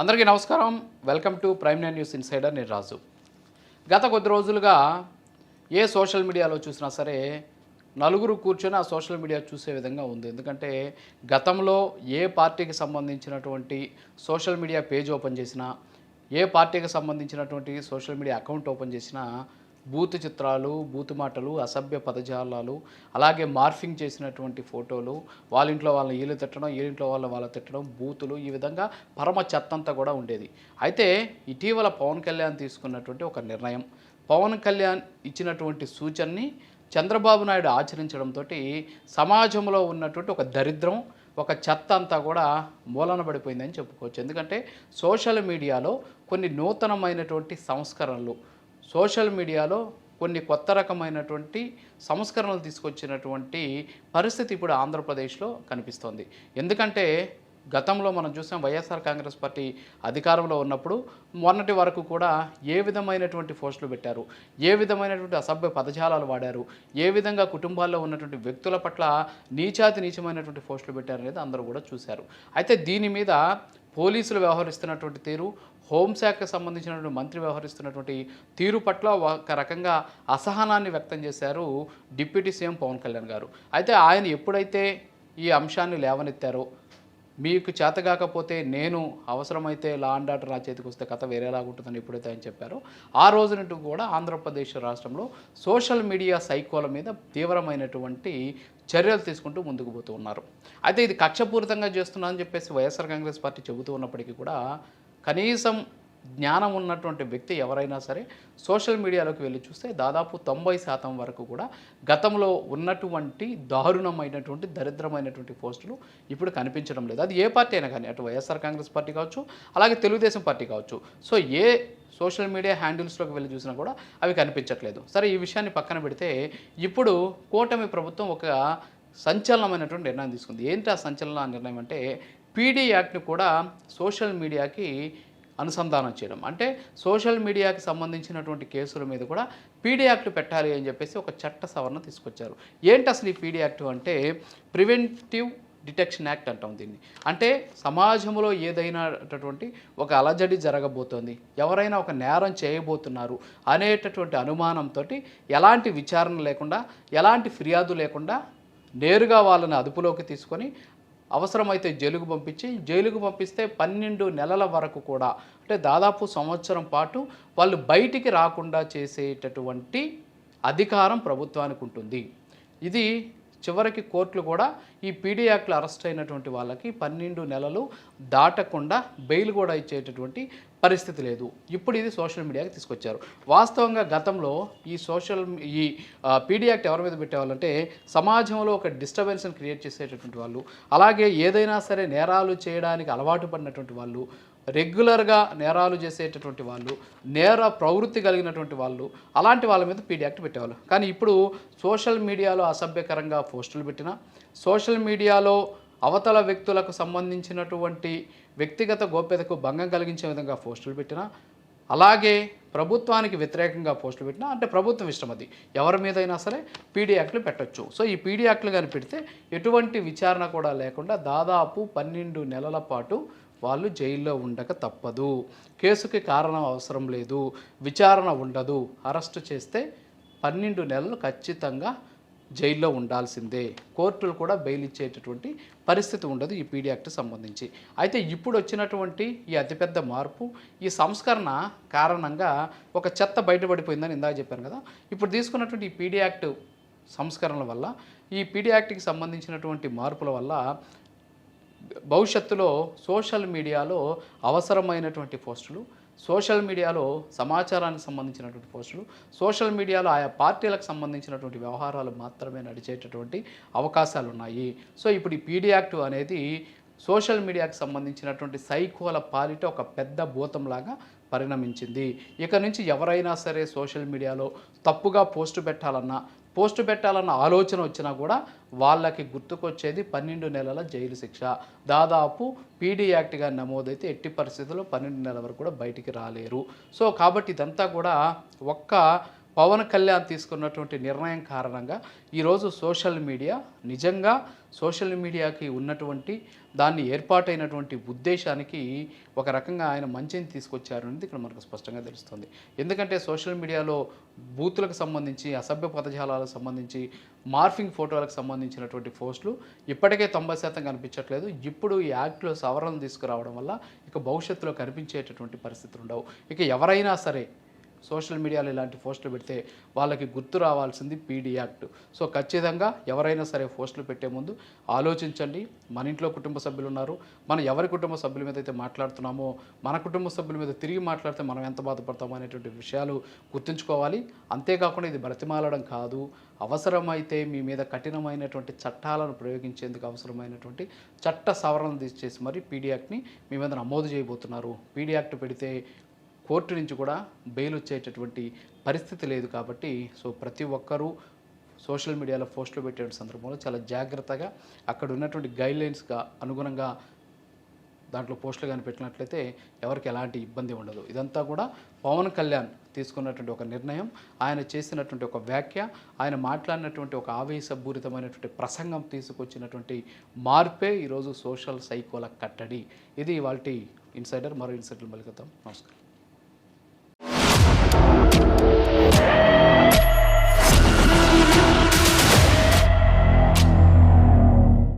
అందరికీ నమస్కారం. Welcome to prime nine news insider నేను రాజు. గత కొద్ది రోజులుగా ఏ సోషల్ మీడియాలో చూసినా సరే నలుగురు కూర్చొని ఆ సోషల్ మీడియా చూసే విధంగా ఉంది. ఎందుకంటే గతంలో ఏ పార్టీకి సంబంధించినటువంటి సోషల్ మీడియా పేజ్ ఓపెన్ చేసినా ఏ పార్టీకి సంబంధించినటువంటి సోషల్ మీడియా అకౌంట్ ఓపెన్ చేసినా బూత్ చిత్రాలు బూత్ మాటలు అసభ్య పదజాలాలు అలాగే మార్ఫింగ్ చేసినటువంటి ఫోటోలు వాళ్ళ ఇంట్లో వాళ్ళని వీళ్ళు తిట్టడం వీళ్ళ ఇంట్లో వాళ్ళని వాళ్ళ తిట్టడం బూతులు ఈ విధంగా పరమ చెత్తంతా కూడా ఉండేది. అయితే ఇటీవల పవన్ కళ్యాణ్ తీసుకున్నటువంటి ఒక నిర్ణయం. పవన్ కళ్యాణ్ ఇచ్చినటువంటి సూచనని చంద్రబాబు నాయుడు ఆచరించడంతో సమాజంలో ఉన్నటువంటి ఒక దరిద్రం ఒక చెత్త అంతా కూడా మూలన పడిపోయిందని చెప్పుకోవచ్చు. ఎందుకంటే సోషల్ మీడియాలో కొన్ని నూతనమైనటువంటి సంస్కరణలు సోషల్ మీడియాలో కొన్ని కొత్త రకమైనటువంటి సంస్కరణలు తీసుకొచ్చినటువంటి పరిస్థితి ఇప్పుడు ఆంధ్రప్రదేశ్లో కనిపిస్తోంది. ఎందుకంటే గతంలో మనం చూసాం వైఎస్ఆర్ కాంగ్రెస్ పార్టీ అధికారంలో ఉన్నప్పుడు మొన్నటి వరకు కూడా ఏ విధమైనటువంటి పోస్టులు పెట్టారు ఏ విధమైనటువంటి అసభ్య పదజాలాలు వాడారు ఏ విధంగా కుటుంబాల్లో ఉన్నటువంటి వ్యక్తుల పట్ల నీచాతి నీచమైనటువంటి పోస్టులు పెట్టారు అనేది అందరూ కూడా చూశారు. అయితే దీని మీద పోలీసులు వ్యవహరిస్తున్నటువంటి తీరు హోంశాఖకు సంబంధించినటువంటి మంత్రి వ్యవహరిస్తున్నటువంటి తీరు పట్ల ఒక రకంగా అసహనాన్ని వ్యక్తం చేశారు డిప్యూటీ సీఎం పవన్ కళ్యాణ్ గారు. అయితే ఆయన ఎప్పుడైతే ఈ అంశాన్ని లేవనెత్తారో మీకు చేతగాకపోతే నేను అవసరమైతే లా అండ్ ఆర్డర్ నా చేతికి వస్తే కథ వేరేలాగా ఉంటుందని ఎప్పుడైతే ఆయన చెప్పారో ఆ రోజు నుండి కూడా ఆంధ్రప్రదేశ్ రాష్ట్రంలో సోషల్ మీడియా సైకోల మీద తీవ్రమైనటువంటి చర్యలు తీసుకుంటూ ముందుకు పోతూ ఉన్నారు. అయితే ఇది కక్షపూరితంగా చేస్తున్నా అని చెప్పేసి వైఎస్ఆర్ కాంగ్రెస్ పార్టీ చెబుతూ ఉన్నప్పటికీ కూడా కనీసం జ్ఞానం ఉన్నటువంటి వ్యక్తి ఎవరైనా సరే సోషల్ మీడియాలోకి వెళ్ళి చూస్తే దాదాపు తొంభై శాతం వరకు కూడా గతంలో ఉన్నటువంటి దారుణమైనటువంటి దరిద్రమైనటువంటి పోస్టులు ఇప్పుడు కనిపించడం లేదు. అది ఏ పార్టీ అయినా కానీ అటు వైఎస్ఆర్ కాంగ్రెస్ పార్టీ కావచ్చు అలాగే తెలుగుదేశం పార్టీ కావచ్చు. సో ఏ సోషల్ మీడియా హ్యాండిల్స్లోకి వెళ్ళి చూసినా కూడా అవి కనిపించట్లేదు. సరే ఈ విషయాన్ని పక్కన పెడితే ఇప్పుడు కూటమి ప్రభుత్వం ఒక సంచలనమైనటువంటి నిర్ణయం తీసుకుంది. ఏంటి ఆ సంచలన నిర్ణయం అంటే పీడీ యాక్ట్ని కూడా సోషల్ మీడియాకి అనుసంధానం చేయడం. అంటే సోషల్ మీడియాకి సంబంధించినటువంటి కేసుల మీద కూడా పీడీ యాక్ట్ పెట్టాలి అని చెప్పేసి ఒక చట్ట సవరణ తీసుకొచ్చారు. ఏంటి అసలు ఈ పీడీ యాక్ట్ అంటే? ప్రివెంటివ్ డిటెక్షన్ యాక్ట్ అంటాం దీన్ని. అంటే సమాజంలో ఏదైనాటటువంటి ఒక అలజడి జరగబోతోంది. ఎవరైనా ఒక నేరం చేయబోతున్నారు అనేటటువంటి అనుమానంతో ఎలాంటి విచారణ లేకుండా ఎలాంటి ఫిర్యాదు లేకుండా నేరుగా వాళ్ళని అదుపులోకి తీసుకొని అవసరమైతే జైలుకు పంపించి జైలుకు పంపిస్తే పన్నెండు నెలల వరకు కూడా అంటే దాదాపు సంవత్సరం పాటు వాళ్ళు బయటికి రాకుండా చేసేటటువంటి అధికారం ప్రభుత్వానికి ఉంటుంది. ఇది చివరికి కోర్టులు కూడా ఈ పీడీ యాక్ట్లో అరెస్ట్ అయినటువంటి వాళ్ళకి పన్నెండు నెలలు దాటకుండా బెయిల్ కూడా ఇచ్చేటటువంటి పరిస్థితి లేదు. ఇప్పుడు ఇది సోషల్ మీడియాకి తీసుకొచ్చారు. వాస్తవంగా గతంలో ఈ సోషల్ ఈ పీడీ యాక్ట్ ఎవరి మీద పెట్టేవాళ్ళంటే సమాజంలో ఒక డిస్టర్బెన్స్ని క్రియేట్ చేసేటటువంటి వాళ్ళు అలాగే ఏదైనా సరే నేరాలు చేయడానికి అలవాటు పడినటువంటి వాళ్ళు రెగ్యులర్గా నేరాలు చేసేటటువంటి వాళ్ళు నేర ప్రవృత్తి కలిగినటువంటి వాళ్ళు అలాంటి వాళ్ళ మీద పీడీ యాక్ట్ పెట్టేవాళ్ళు. కానీ ఇప్పుడు సోషల్ మీడియాలో అసభ్యకరంగా పోస్టులు పెట్టినా సోషల్ మీడియాలో అవతల వ్యక్తులకు సంబంధించినటువంటి వ్యక్తిగత గోప్యతకు భంగం కలిగించే విధంగా పోస్టులు పెట్టినా అలాగే ప్రభుత్వానికి వ్యతిరేకంగా పోస్టులు పెట్టినా అంటే ప్రభుత్వం ఇష్టం అది. ఎవరి మీదైనా సరే పీడీ యాక్ట్లు పెట్టొచ్చు. సో ఈ పీడీ యాక్ట్లు కానీ పెడితే ఎటువంటి విచారణ కూడా లేకుండా దాదాపు పన్నెండు నెలల పాటు వాళ్ళు జైల్లో ఉండక తప్పదు. కేసుకి కారణం అవసరం లేదు. విచారణ ఉండదు. అరెస్టు చేస్తే పన్నెండు నెలలు ఖచ్చితంగా జైల్లో ఉండాల్సిందే. కోర్టులు కూడా బెయిల్ ఇచ్చేటటువంటి పరిస్థితి ఉండదు ఈ పీడీ యాక్ట్ సంబంధించి. అయితే ఇప్పుడు వచ్చినటువంటి ఈ అతిపెద్ద మార్పు ఈ సంస్కరణ కారణంగా ఒక చెత్త బయటపడిపోయిందని ఇందాక చెప్పాను కదా. ఇప్పుడు తీసుకున్నటువంటి ఈ పీడీ యాక్ట్ సంస్కరణల వల్ల ఈ పీడీ యాక్ట్కి సంబంధించినటువంటి మార్పుల వల్ల భవిష్యత్తులో సోషల్ మీడియాలో అవసరమైనటువంటి పోస్టులు సోషల్ మీడియాలో సమాచారానికి సంబంధించినటువంటి పోస్టులు సోషల్ మీడియాలో ఆయా పార్టీలకు సంబంధించినటువంటి వ్యవహారాలు మాత్రమే నడిచేటటువంటి అవకాశాలు ఉన్నాయి సో ఇప్పుడు ఈ పీడీ యాక్ట్ అనేది సోషల్ మీడియాకు సంబంధించినటువంటి సైకోల పాలిట ఒక పెద్ద భూతంలాగా పరిణమించింది. ఇక నుంచి ఎవరైనా సరే సోషల్ మీడియాలో తప్పుగా పోస్టు పెట్టాలన్నా పోస్టు పెట్టాలన్న ఆలోచన వచ్చినా కూడా వాళ్ళకి గుర్తుకొచ్చేది పన్నెండు నెలల జైలు శిక్ష. దాదాపు పీడీ యాక్ట్గా నమోదైతే ఎట్టి పరిస్థితుల్లో పన్నెండు నెలల వరకు కూడా బయటికి రాలేరు. సో కాబట్టి ఇదంతా కూడా ఒక్క పవన్ కళ్యాణ్ తీసుకున్నటువంటి నిర్ణయం కారణంగా ఈరోజు సోషల్ మీడియా నిజంగా సోషల్ మీడియాకి ఉన్నటువంటి దాన్ని ఏర్పాటైనటువంటి ఉద్దేశానికి ఒక రకంగా ఆయన మంచిని తీసుకొచ్చారు అనేది ఇక్కడ మనకు స్పష్టంగా తెలుస్తుంది. ఎందుకంటే సోషల్ మీడియాలో బూతులకు సంబంధించి అసభ్య పదజాలాలకు సంబంధించి మార్ఫింగ్ ఫోటోలకు సంబంధించినటువంటి పోస్టులు ఇప్పటికే తొంభై శాతం కనిపించట్లేదు. ఇప్పుడు ఈ యాక్ట్లో సవరణలు తీసుకురావడం వల్ల ఇక భవిష్యత్తులో కనిపించేటటువంటి పరిస్థితులు ఉండవు. ఇక ఎవరైనా సరే సోషల్ మీడియాలో ఇలాంటి పోస్టులు పెడితే వాళ్ళకి గుర్తు రావాల్సింది పీడీ యాక్ట్. సో ఖచ్చితంగా ఎవరైనా సరే పోస్టులు పెట్టే ముందు ఆలోచించండి. మన ఇంట్లో కుటుంబ సభ్యులు ఉన్నారు. మనం ఎవరి కుటుంబ సభ్యుల మీద అయితే మాట్లాడుతున్నామో మన కుటుంబ సభ్యుల మీద తిరిగి మాట్లాడితే మనం ఎంత బాధపడతామో అనేటువంటి విషయాలు గుర్తుంచుకోవాలి. అంతేకాకుండా ఇది బ్రతిమాలడం కాదు. అవసరమైతే మీ మీద కఠినమైనటువంటి చట్టాలను ప్రయోగించేందుకు అవసరమైనటువంటి చట్ట సవరణ తీసేసి మరి పీడీ యాక్ట్ని మీ మీద నమోదు చేయబోతున్నారు. పీడీ యాక్ట్ పెడితే కోర్టు నుంచి కూడా బెయిల్ వచ్చేటటువంటి పరిస్థితి లేదు కాబట్టి సో ప్రతి ఒక్కరూ సోషల్ మీడియాలో పోస్టులు పెట్టే సందర్భంలో చాలా జాగ్రత్తగా అక్కడ ఉన్నటువంటి గైడ్లైన్స్గా అనుగుణంగా దాంట్లో పోస్టులు కానీ పెట్టినట్లయితే ఎవరికి ఎలాంటి ఇబ్బంది ఉండదు. ఇదంతా కూడా పవన్ కళ్యాణ్ తీసుకున్నటువంటి ఒక నిర్ణయం. ఆయన చేసినటువంటి ఒక వ్యాఖ్య ఆయన మాట్లాడినటువంటి ఒక ఆవేశపూరితమైనటువంటి ప్రసంగం తీసుకొచ్చినటువంటి మార్పే ఈరోజు సోషల్ సైకోల కట్టడి. ఇది వాళ్ళ ఇన్సైడర్ మరో ఇన్సైడర్ మళ్ళీ నమస్కారం. you